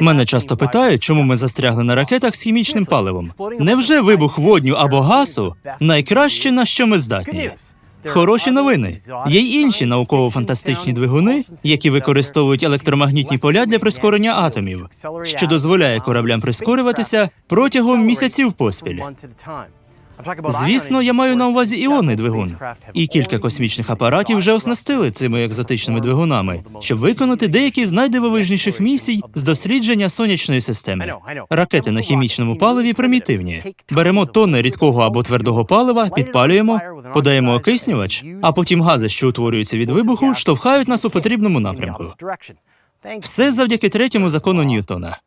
Мене часто питають, чому ми застрягли на ракетах з хімічним паливом. Невже вибух водню або газу найкраще на що ми здатні? Хороші новини. Є й інші науково-фантастичні двигуни, які використовують електромагнітні поля для прискорення атомів, що дозволяє кораблям прискорюватися протягом місяців поспіль. Звісно, я маю на увазі іонний двигун. І кілька космічних апаратів вже оснастили цими екзотичними двигунами, щоб виконати деякі з найдивовижніших місій з дослідження сонячної системи. Ракети на хімічному паливі примітивні. Беремо тонни рідкого або твердого палива, підпалюємо, подаємо окиснювач, а потім гази, що утворюються від вибуху, штовхають нас у потрібному напрямку. Все завдяки третьому закону Ньютона.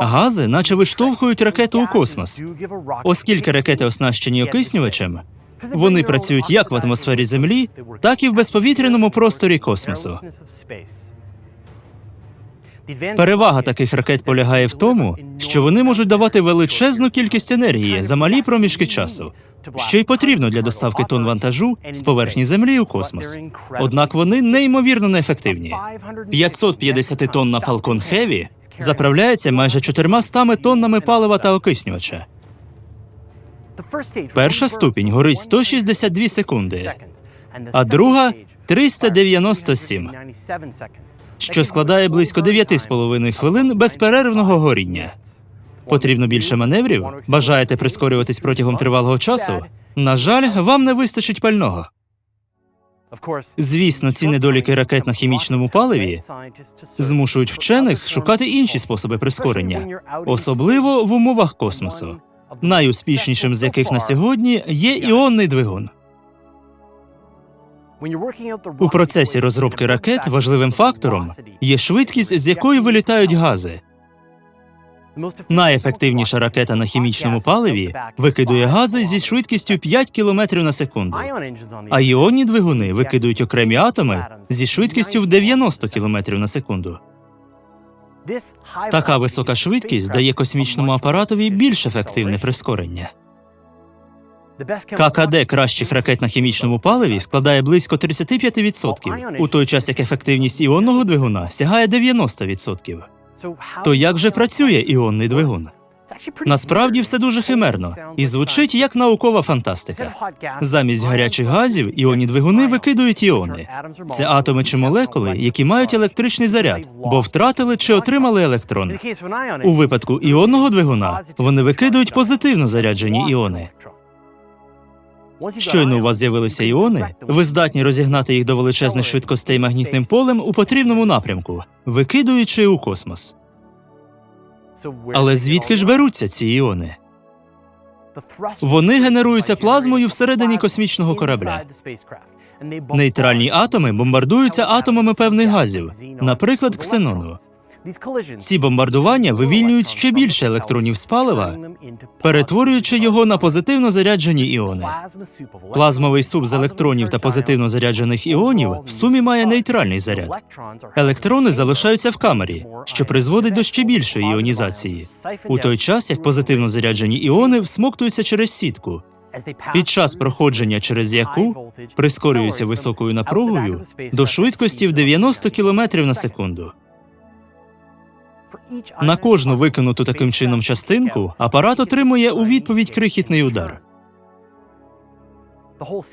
Гази, наче виштовхують ракету у космос. Оскільки ракети оснащені окиснювачем, вони працюють як в атмосфері Землі, так і в безповітряному просторі космосу. Перевага таких ракет полягає в тому, що вони можуть давати величезну кількість енергії за малі проміжки часу, що й потрібно для доставки тонн вантажу з поверхні Землі у космос. Однак вони неймовірно неефективні. 550 тонна Falcon Heavy заправляється майже 400 тоннами палива та окиснювача. Перша ступінь горить 162 секунди, а друга 397, що складає близько 9,5 хвилин безперервного горіння. Потрібно більше маневрів? Бажаєте прискорюватись протягом тривалого часу? На жаль, вам не вистачить пального. Звісно, ці недоліки ракет на хімічному паливі змушують вчених шукати інші способи прискорення, особливо в умовах космосу, найуспішнішим з яких на сьогодні є іонний двигун. У процесі розробки ракет важливим фактором є швидкість, з якою вилітають гази. Найефективніша ракета на хімічному паливі викидує гази зі швидкістю 5 км на секунду, а іонні двигуни викидують окремі атоми зі швидкістю в 90 км на секунду. Така висока швидкість дає космічному апаратові більш ефективне прискорення. ККД кращих ракет на хімічному паливі складає близько 35%, у той час як ефективність іонного двигуна сягає 90%. То як же працює іонний двигун? Насправді все дуже химерно і звучить як наукова фантастика. Замість гарячих газів іонні двигуни викидують іони. Це атоми чи молекули, які мають електричний заряд, бо втратили чи отримали електрон. У випадку іонного двигуна вони викидують позитивно заряджені іони. Щойно у вас з'явилися іони, ви здатні розігнати їх до величезних швидкостей магнітним полем у потрібному напрямку, викидуючи у космос. Але звідки ж беруться ці іони? Вони генеруються плазмою всередині космічного корабля. Нейтральні атоми бомбардуються атомами певних газів, наприклад, ксенону. Ці бомбардування вивільнюють ще більше електронів з палива, перетворюючи його на позитивно заряджені іони. Плазмовий суп з електронів та позитивно заряджених іонів в сумі має нейтральний заряд. Електрони залишаються в камері, що призводить до ще більшої іонізації, у той час як позитивно заряджені іони всмоктуються через сітку, під час проходження через яку прискорюються високою напругою до швидкості в 90 км на секунду. На кожну викинуту таким чином частинку апарат отримує у відповідь крихітний удар.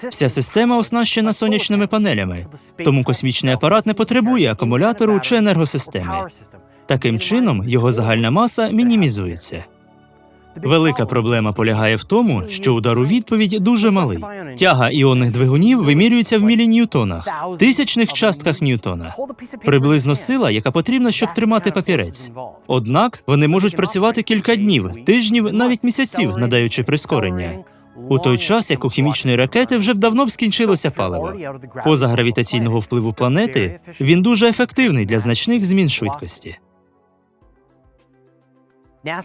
Вся система оснащена сонячними панелями, тому космічний апарат не потребує акумулятору чи енергосистеми. Таким чином його загальна маса мінімізується. Велика проблема полягає в тому, що удар у відповідь дуже малий. Тяга іонних двигунів вимірюється в міліньютонах, тисячних частках ньютона. Приблизно сила, яка потрібна, щоб тримати папірець. Однак вони можуть працювати кілька днів, тижнів, навіть місяців, надаючи прискорення. У той час, як у хімічної ракети вже б давно б скінчилося паливо. Поза гравітаційного впливу планети він дуже ефективний для значних змін швидкості.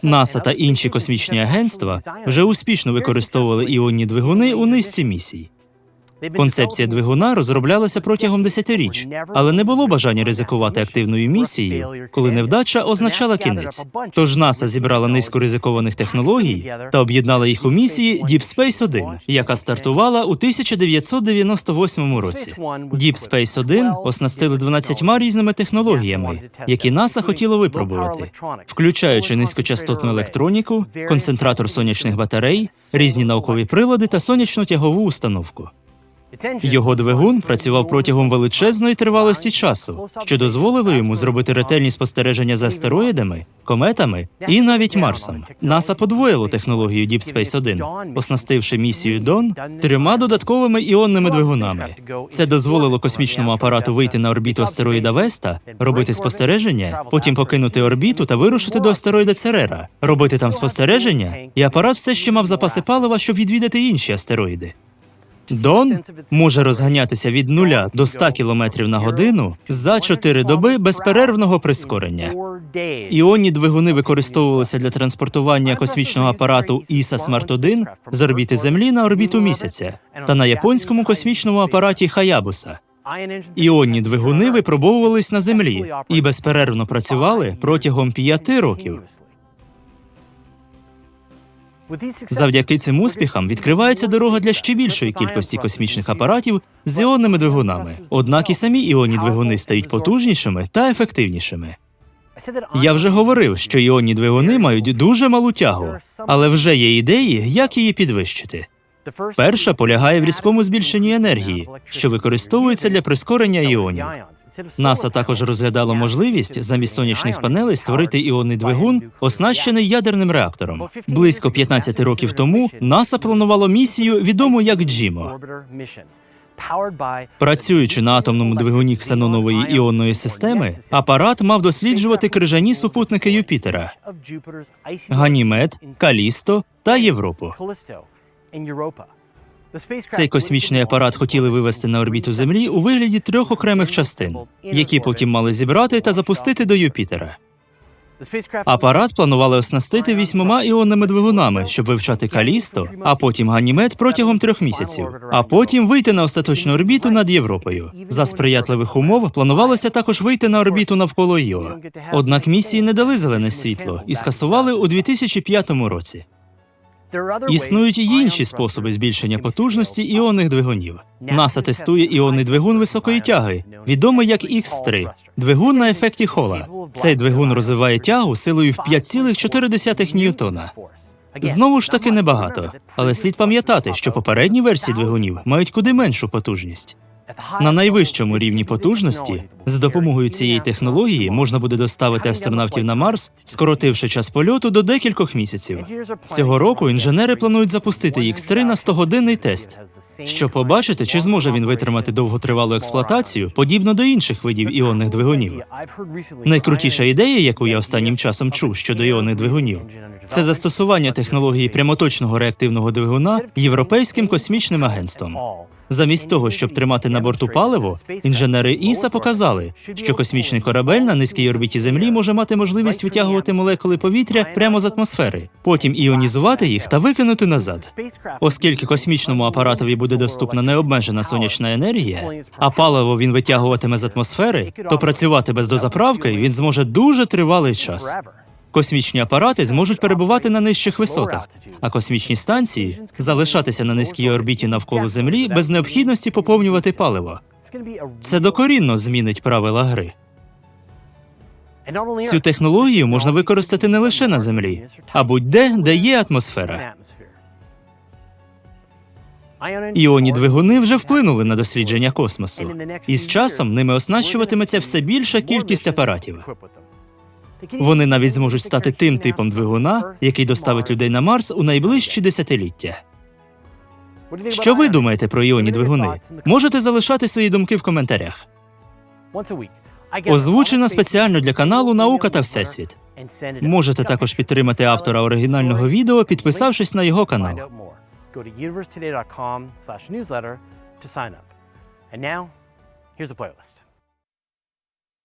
НАСА та інші космічні агентства вже успішно використовували іонні двигуни у низці місій. Концепція двигуна розроблялася протягом десятиріч, але не було бажання ризикувати активною місією, коли невдача означала кінець. Тож НАСА зібрала низку ризикованих технологій та об'єднала їх у місії Deep Space 1, яка стартувала у 1998 році. Deep Space 1 оснастили 12 різними технологіями, які НАСА хотіло випробувати, включаючи низькочастотну електроніку, концентратор сонячних батарей, різні наукові прилади та сонячну тягову установку. Його двигун працював протягом величезної тривалості часу, що дозволило йому зробити ретельні спостереження за астероїдами, кометами і навіть Марсом. НАСА подвоїло технологію Deep Space 1, оснастивши місію Дон трьома додатковими іонними двигунами. Це дозволило космічному апарату вийти на орбіту астероїда Веста, робити спостереження, потім покинути орбіту та вирушити до астероїда Церера, робити там спостереження, і апарат все ще мав запаси палива, щоб відвідати інші астероїди. Дон може розганятися від 0 до 100 км на годину за 4 доби безперервного прискорення. Іонні двигуни використовувалися для транспортування космічного апарату іса Смарт 1 з орбіти Землі на орбіту місяця та на японському космічному апараті Хаябуса. Іонні двигуни випробовувались на землі і безперервно працювали протягом 5 років. Завдяки цим успіхам відкривається дорога для ще більшої кількості космічних апаратів з іонними двигунами. Однак і самі іонні двигуни стають потужнішими та ефективнішими. Я вже говорив, що іонні двигуни мають дуже малу тягу, але вже є ідеї, як її підвищити. Перша полягає в різкому збільшенні енергії, що використовується для прискорення іонів. НАСА також розглядало можливість замість сонячних панелей створити іонний двигун, оснащений ядерним реактором. Близько 15 років тому НАСА планувало місію, відому як Джімо. Працюючи на атомному двигуні ксенонової іонної системи, апарат мав досліджувати крижані супутники Юпітера Ганімед, Калісто та Європу. Цей космічний апарат хотіли вивести на орбіту Землі у вигляді трьох окремих частин, які потім мали зібрати та запустити до Юпітера. Апарат планували оснастити вісьмома іонними двигунами, щоб вивчати Калісто, а потім Ганімед протягом трьох місяців, а потім вийти на остаточну орбіту над Європою. За сприятливих умов планувалося також вийти на орбіту навколо Іо. Однак місії не дали зелене світло і скасували у 2005 році. Існують і інші способи збільшення потужності іонних двигунів. НАСА тестує іонний двигун високої тяги, відомий як X3, двигун на ефекті Хола. Цей двигун розвиває тягу силою в 5,4 ньютона. Знову ж таки небагато, але слід пам'ятати, що попередні версії двигунів мають куди меншу потужність. На найвищому рівні потужності за допомогою цієї технології можна буде доставити астронавтів на Марс, скоротивши час польоту до декількох місяців. Цього року інженери планують запустити X3 на 100-годинний тест, щоб побачити, чи зможе він витримати довготривалу експлуатацію, подібно до інших видів іонних двигунів. Найкрутіша ідея, яку я останнім часом чув щодо іонних двигунів, це застосування технології прямоточного реактивного двигуна європейським космічним агентством. Замість того, щоб тримати на борту паливо, інженери ІСА показали, що космічний корабель на низькій орбіті Землі може мати можливість витягувати молекули повітря прямо з атмосфери, потім іонізувати їх та викинути назад. Оскільки космічному апаратові буде доступна необмежена сонячна енергія, а паливо він витягуватиме з атмосфери, то працювати без дозаправки він зможе дуже тривалий час. Космічні апарати зможуть перебувати на нижчих висотах, а космічні станції залишатися на низькій орбіті навколо Землі без необхідності поповнювати паливо. Це докорінно змінить правила гри. Цю технологію можна використати не лише на Землі, а будь-де, де є атмосфера. Іонні двигуни вже вплинули на дослідження космосу, і з часом ними оснащуватиметься все більша кількість апаратів. Вони навіть зможуть стати тим типом двигуна, який доставить людей на Марс у найближчі десятиліття. Що ви думаєте про іонні двигуни? Можете залишати свої думки в коментарях. Озвучена спеціально для каналу Наука та Всесвіт. Можете також підтримати автора оригінального відео, підписавшись на його канал. And now, here's a playlist.